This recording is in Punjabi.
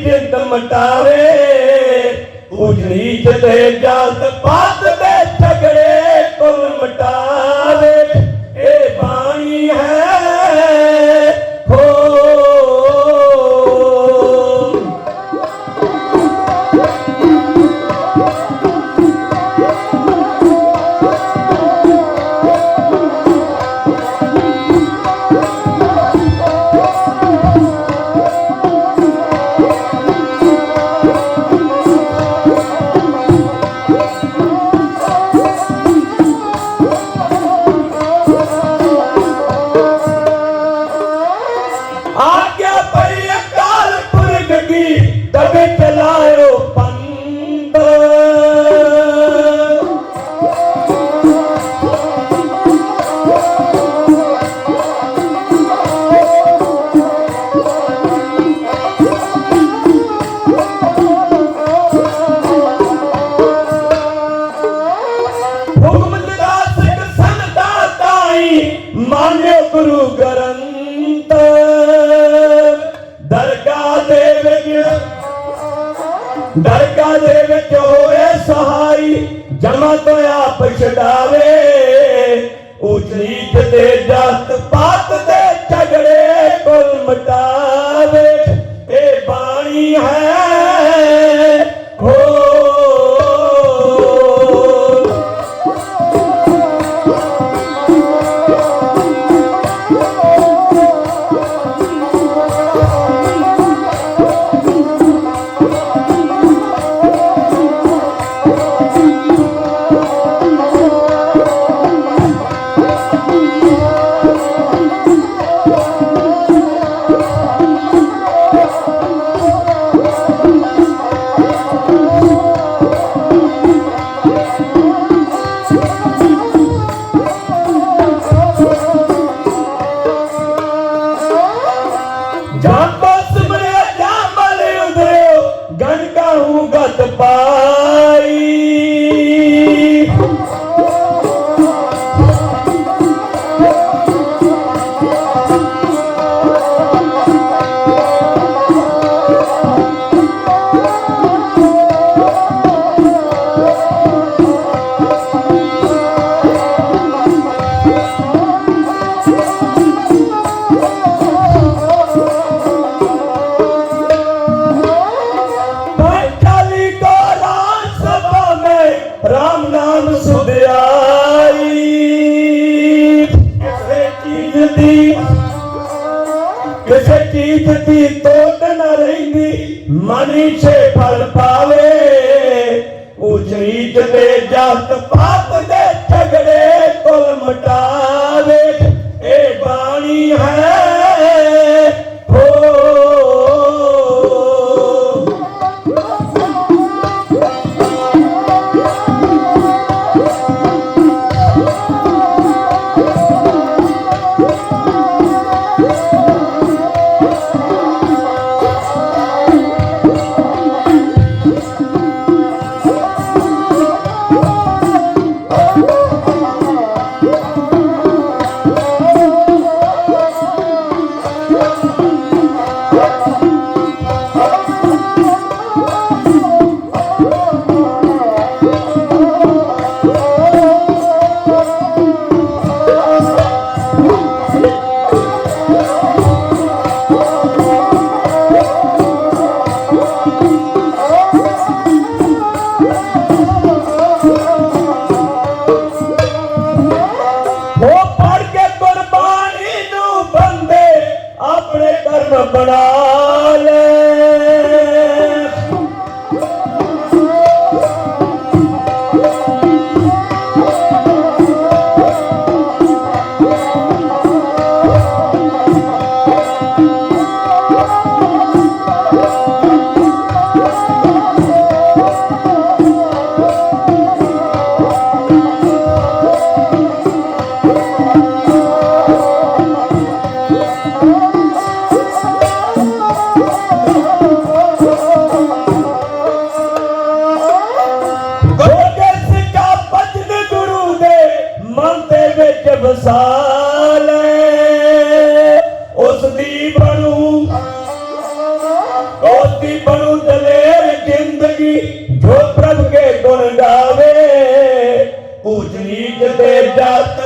ਸਗਲੀ ਜਿੰਦ ਮਟਾਵੇ ਉਜੜੀ ਤੇ ਜਾਤ Amém. ਜਮਾ ਤੋਂ ਆਪ ਛਡਾਵੇ ਉੱਚ ਨੀਚ ਦੇ ਜਤ ਪਾਤ ਦੇ ਝਗੜੇ ਕੁਲ ਮਟਾਵੇ। ਇਹ ਬਾਣੀ ਹੈ Oh. ਕਿਸੇ ਚੀਜ਼ ਦੀ ਤੋੜ ਨਾ ਰਹਿੰਦੀ, ਮਨੀ ਛੇ ਫਲ ਪਾਵੇ। ਉੱਚ ਨੀਚ ਦੇ ਜਤ ਪਾਪ ਦੇ ਮਿਸਾਲ ਉਸ ਦੀ ਬਣੂ ਉਸ ਦੀ ਬਣੂ ਦਲੇਰ ਜ਼ਿੰਦਗੀ, ਜੋ ਪ੍ਰਭ ਕੇ ਗੁਣ ਗਾਵੇ, ਪੂਜਨੀ ਜਤੇ ਜਾਤ